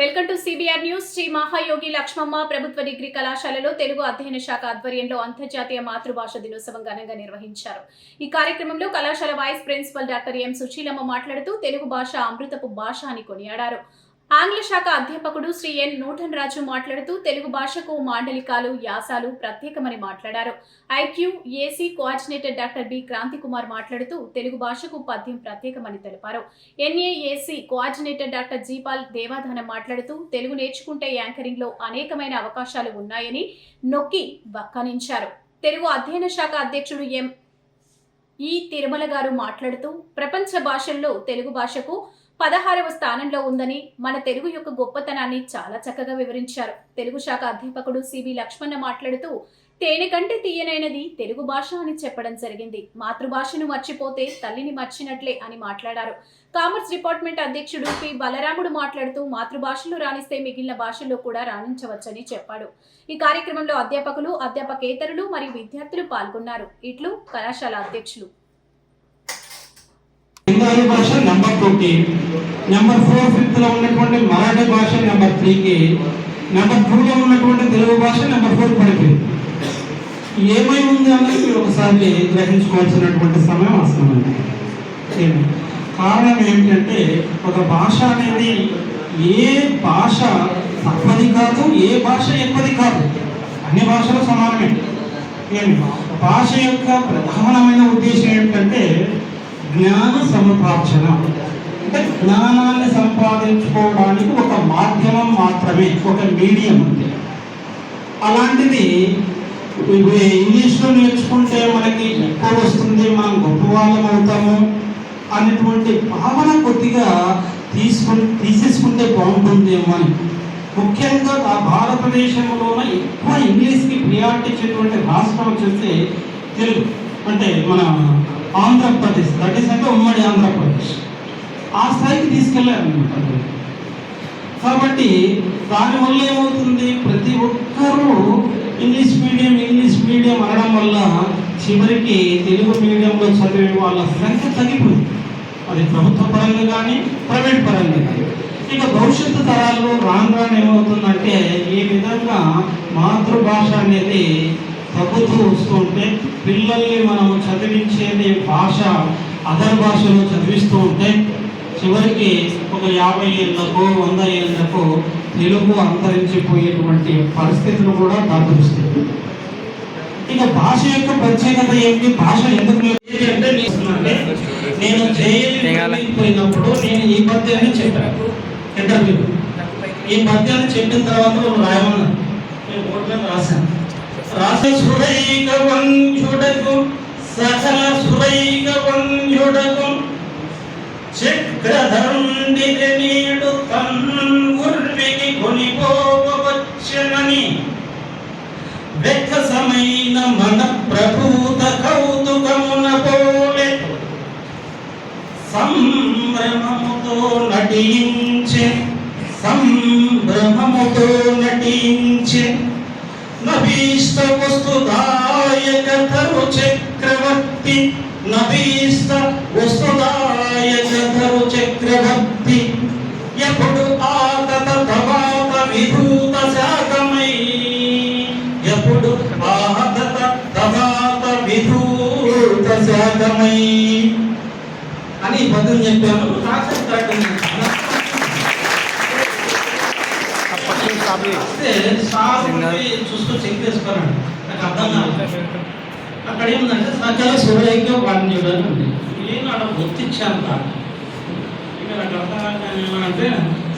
Welcome to CBR news. Shri Mahayogi Lakshmamma ప్రభుత్వ degree కళాశాలలో తెలుగు అధ్యయన శాఖ ఆధ్వర్యంలో అంతర్జాతీయ మాతృభాష దినోత్సవం ఘనంగా నిర్వహించారు. ఈ కార్యక్రమంలో కళాశాల vice principal doctor M Susheelamma మాట్లాడుతూ తెలుగు భాష అమృతపు భాష అని కొనియాడారు. ఆంగ్ల శాఖ అధ్యాపకుడు శ్రీ ఎన్ నూటన్ రాజు మాట్లాడుతూ తెలుగు భాషకు మాండలికాలు యాసాలు ప్రత్యేకమని మాట్లాడారు. IQ AC coordinator doctor B Kranthi Kumar మాట్లాడుతూ తెలుగు భాషకు పద్యం ప్రత్యేకమని తెలిపారు. ఎన్ఏఏసీ కోఆర్డినేటర్ డాక్టర్ జీపాల్ దేవాధనం మాట్లాడుతూ తెలుగు నేర్చుకుంటే యాంకరింగ్లో అనేకమైన అవకాశాలు ఉన్నాయని నొక్కి వక్కనించారు. తెలుగు అధ్యయన శాఖ అధ్యక్షుడు ఎం. ఈ తిరుమల గారు మాట్లాడుతూ ప్రపంచ భాషల్లో తెలుగు భాషకు పదహారవ స్థానంలో ఉందని మన తెలుగు యొక్క గొప్పతనాన్ని చాలా చక్కగా వివరించారు. తెలుగు శాఖ అధ్యాపకుడు సివి లక్ష్మణ మాట్లాడుతూ తేనె కంటే తీయనైనది తెలుగు భాష అని చెప్పడం జరిగింది. మాతృభాషను మర్చిపోతే తల్లిని మర్చినట్లే అని మాట్లాడారు. కామర్స్ డిపార్ట్మెంట్ అధ్యక్షుడు పి. బలరాముడు మాట్లాడుతూ మాతృభాషలు రాణిస్తే మిగిలిన భాషల్లో కూడా రాణించవచ్చని చెప్పాడు. ఈ కార్యక్రమంలో అధ్యాపకులు అధ్యాపకేతరులు మరియు విద్యార్థులు పాల్గొన్నారు. ఇట్లు కళాశాల అధ్యక్షులు బెంగాలీ భాష నెంబర్ నెంబర్ ఫోర్ ఫిఫ్త్లో ఉన్నటువంటి మరాఠీ భాష నెంబర్ త్రీకి నెంబర్ టూలో ఉన్నటువంటి తెలుగు భాష నెంబర్ ఫోర్ పడిపోయింది. ఏమై ఉంది అన్నది మీరు ఒకసారి గ్రహించుకోవాల్సినటువంటి సమయం వస్తుంది కారణం ఏమిటంటే ఒక భాష అనేది ఏ భాష తక్కువది కాదు ఏ భాష ఎక్కువది కాదు. అన్ని భాషలు సమానమే. ఏమి? భాష యొక్క ప్రధానమైన ఉద్దేశం ఏమిటంటే జ్ఞాన సముపార్జన. అంటే జ్ఞానాన్ని సంపాదించుకోవడానికి ఒక మాధ్యమం మాత్రమే ఒక మీడియం అంటే అలాంటిది ఇప్పుడు ఇంగ్లీష్లో నేర్చుకుంటే మనకి ఎక్కువ వస్తుంది మనం గొప్ప వాళ్ళం అవుతాము అనేటువంటి భావన కొద్దిగా తీసుకుని తీసేసుకుంటే బాగుంటుందేమో అని. ముఖ్యంగా ఆ భారతదేశంలోన ఎక్కువ ఇంగ్లీష్కి ప్రియారిటీ ఇచ్చేటువంటి రాష్ట్రం వచ్చేసి తెలుగు అంటే మన ఆంధ్రప్రదేశ్ దట్ ఈస్ అంటే ఉమ్మడి ఆంధ్రప్రదేశ్. ఆ స్థాయికి తీసుకెళ్ళారనమాట కాబట్టి దానివల్ల ఏమవుతుంది? ప్రతి ఒక్కరూ ఇంగ్లీష్ మీడియం ఇంగ్లీష్ మీడియం అనడం వల్ల చివరికి తెలుగు మీడియంలో చదివే వాళ్ళ సంఖ్య తగ్గిపోయింది. అది ప్రభుత్వ పరంగా కానీ ప్రైవేట్ పరంగా కానీ. ఇక భవిష్యత్తు తరాల్లో రాను రాను ఏమవుతుందంటే ఈ విధంగా మాతృభాష అనేది తగ్గుతూ వస్తుంటే పిల్లల్ని మనం చదివించేది భాష అదర్ భాషలో చదివిస్తూ ఉంటే చివరికి ఒక యాభై ఏళ్ళకు వంద ఏళ్ళకు తెలుగు అంతరించిపోయేటువంటి పరిస్థితులు కూడా దాపురిస్తాయి ఇక భాష యొక్క ప్రత్యేకత ఏంటి? భాష ఎందుకు అంటే నేను పోయినప్పుడు నేను ఈ పద్యాన్ని చెప్పాను. ఇంటర్వ్యూ. ఈ పద్యాన్ని చెప్పిన తర్వాత వాళ్ళు రాయమన్నారు నేను బోర్డు రాశాను. రాస సురైక వంశుడకు సకల సురైక వంశుడకు చక్రధరుండికి నీడు తన్గుర్వికి కొనిపోవచ్చనని. వెక్కసమైన మన ప్రభూత కౌతుకమున పోలే. సంభ్రమముతో నటించే సంభ్రమముతో నటించే. నభీష్ట వస్తుదాయక తరు చక్రవర్తి నభీష్ట వస్తుదాయక చక్రవర్తి ఎప్పుడు ఆతత తవాత విభూత శాఖమై. ఎప్పుడు ఆతత తవాత విభూత శాఖమై. అని పద్యం చెప్పాను. చూస్తూ చెక్ నాకు అర్థం కాదు అక్కడ ఏముందంటే సకల సురైక వాణ్యుడు అని ఉంది. నేను అక్కడ గుర్తించాను కాదు. ఇక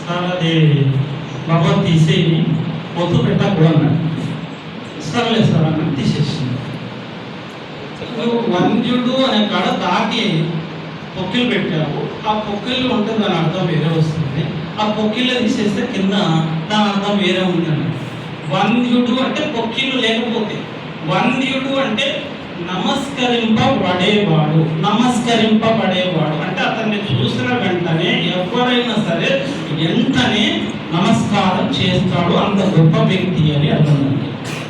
సార్ అది బాబా తీసేయి పొత్తు పెట్టకు అన్నాడు సర్లే సార్ అన్న తీసేసింది వంద్యుడు అనే కాడ దాటి పొక్కిలు పెట్టావు ఆ పొక్కిళ్ళు ఉంటే దాని అర్థం వేరే వస్తుంది. ఆ పొక్కిళ్ళు తీసేస్తే కింద దాని అర్థం వేరే ఉందండి వంద్యుడు అంటే పొక్కిళ్ళు లేకపోతే వంద్యుడు అంటే నమస్కరింపబడేవాడు నమస్కరింపబడేవాడు. చేస్తాడు అంత గొప్ప వ్యక్తి అని అర్థం